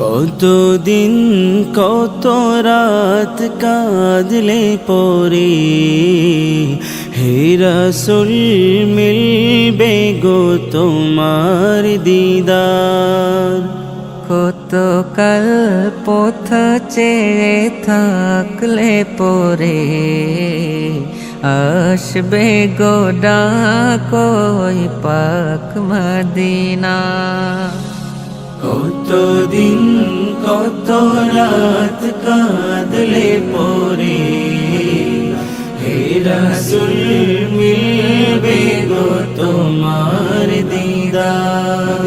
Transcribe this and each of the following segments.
কতদিন কত রাত কাঁদলে পরে? হে রসুল, মিলবে গো তোমার দিদার। কত কাল পথ চেয়ে থাকলে পরে? আসবে গোডা কই পাক মদিনা। কতদিন কত রাত কাঁদলে পরে? হে রসুল, মিলবে গো তোমার দিদার।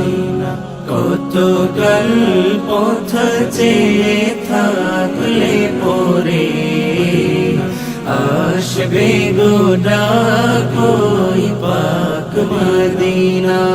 কত কাল পথ চেয়ে থাকলে পরে? আসবে গো ডাকই পাক মদিনা।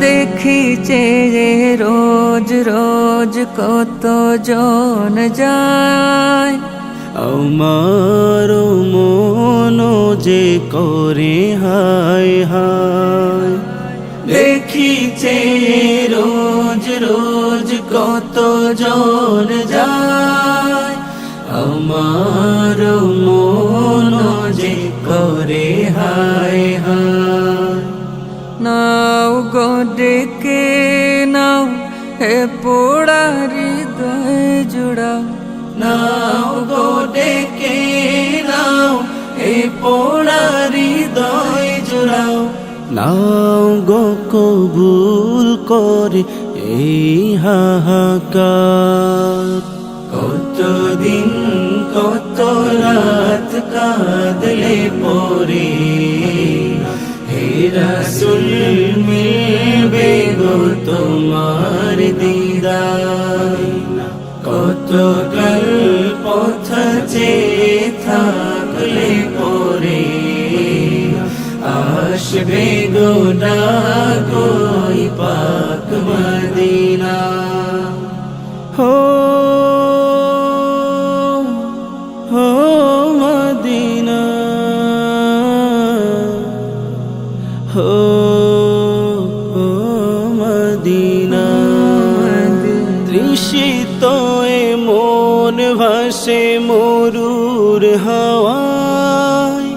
দেখি যে রোজ রোজ কত জন যায়। আমার মন যে করে, হায় হায়। দেখিছে রোজ রোজ কত জন যায়। আমার মন নাও গো ডেকে নাও হে পোড়া হৃদয় জুড়াও। নাও গো ডেকে নাও এ পোড়া হৃদয় জুড়াও। নাও গো কবুল করে এই হাহাকার। কতদিন কত রাত কাঁদলে পরে হে রসুল মিলবে গো তোমার দিদার। কত কাল পথ চেয়ে থাকলে পরে আসবে গো ডাকই পাক মদিনা। হো তৃষিত এ মন ভাসে মরুর হাওয়ায়।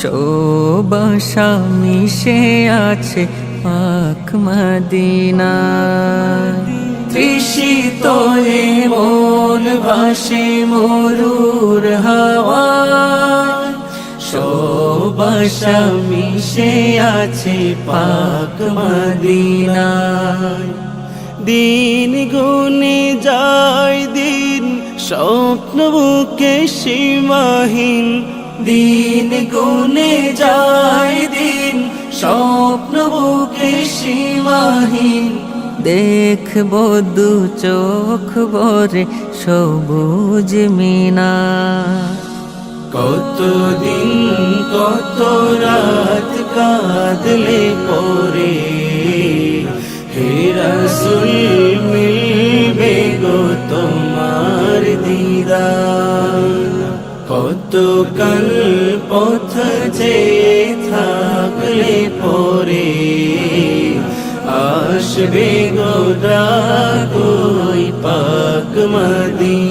শোবাসা মিশে আছে পাক মদিনা তৃষিত মন ভাসে মরুর হাওয়ায়। শোবাসা মিশে আছে পাক মদিনায়। দিন গুনে যায় দিন, স্বপ্ন বুকে সীমাহীন। দিন গুনে যায় দিন, স্বপ্ন বুকে সীমাহীন। দেখব দু চোখ ভরে সবুজ মিনা। কতদিন, কত রাত কাঁদলে পরে হে রসুল মিলবে গো তোমার দিদার কত কাল পথ যে থাকলে পরে আসবে গো ডাকই পাক মদিনা